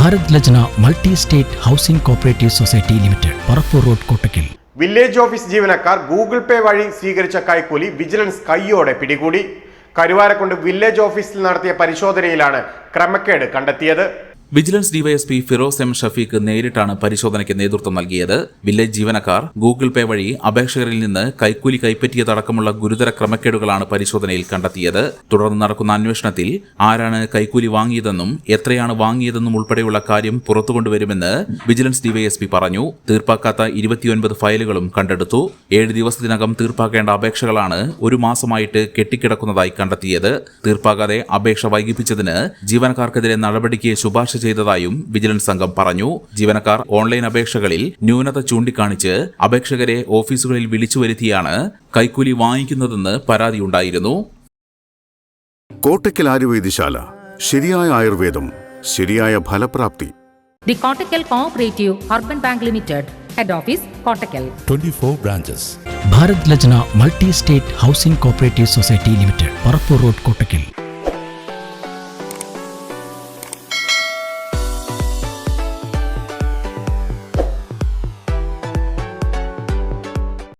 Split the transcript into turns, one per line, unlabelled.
Bharat Lajna multi state housing cooperative society limited Parappur road Kottakkal.
Village office ജീവനക്കാർ Google Pay വഴി സ്വീകരിച്ച കൈക്കൂലി vigilance കൈയോടെ പിടികൂടി. കരുവാരക്കുണ്ട് വില്ലേജ് ഓഫീസിൽ നടത്തിയ പരിശോധനയിലാണ് ക്രമക്കേട് കണ്ടെത്തിയത്.
Vigilance DySP Firoz M Shafeeq നേരിട്ടാണ് പരിശോധനയ്ക്ക് നേതൃത്വം നൽകിയത്. വില്ലേജ് ജീവനക്കാർ ഗൂഗിൾ പേ വഴി അപേക്ഷകരിൽ നിന്ന് കൈക്കൂലി കൈപ്പറ്റിയതടക്കമുള്ള ഗുരുതര ക്രമക്കേടുകളാണ് പരിശോധനയിൽ കണ്ടെത്തിയത്. തുടർന്ന് നടക്കുന്ന അന്വേഷണത്തിൽ ആരാണ് കൈക്കൂലി വാങ്ങിയതെന്നും എത്രയാണ് വാങ്ങിയതെന്നും ഉൾപ്പെടെയുള്ള കാര്യം പുറത്തുകൊണ്ടുവരുമെന്ന് വിജിലൻസ് ഡിവൈഎസ്പി പറഞ്ഞു. തീർപ്പാക്കാത്ത ഇരുപത്തിയൊൻപത് ഫയലുകളും കണ്ടെടുത്തു. ഏഴ് ദിവസത്തിനകം തീർപ്പാക്കേണ്ട അപേക്ഷകളാണ് ഒരു മാസമായിട്ട് കെട്ടിക്കിടക്കുന്നതായി കണ്ടെത്തിയത്. തീർപ്പാകാതെ അപേക്ഷ വൈകിപ്പിച്ചതിന് ജീവനക്കാർക്കെതിരെ നടപടിക്ക് ശുപാർശ ചെയ്തതായും വിജിലൻസ് സംഘം പറഞ്ഞു. ജീവനക്കാർ ഓൺലൈൻ അപേക്ഷകളിൽ ന്യൂനത ചൂണ്ടിക്കാണിച്ച് അപേക്ഷകരെ ഓഫീസുകളിൽ വിളിച്ചു വരുത്തിയാണ് കൈക്കൂലി വാങ്ങിക്കുന്നതെന്ന് പരാതിയുണ്ടായിരുന്നു.
കോട്ടയ്ക്കൽ ആയുർവേദശാല. ശരിയായ ആയുർവേദം ശരിയായ ഫലപ്രാപ്തി.
The Kottakkal cooperative urban bank limited head office Kottakkal.
24 branches.
Bharat Lajna multi state housing cooperative society limited Parappur road Kottakkal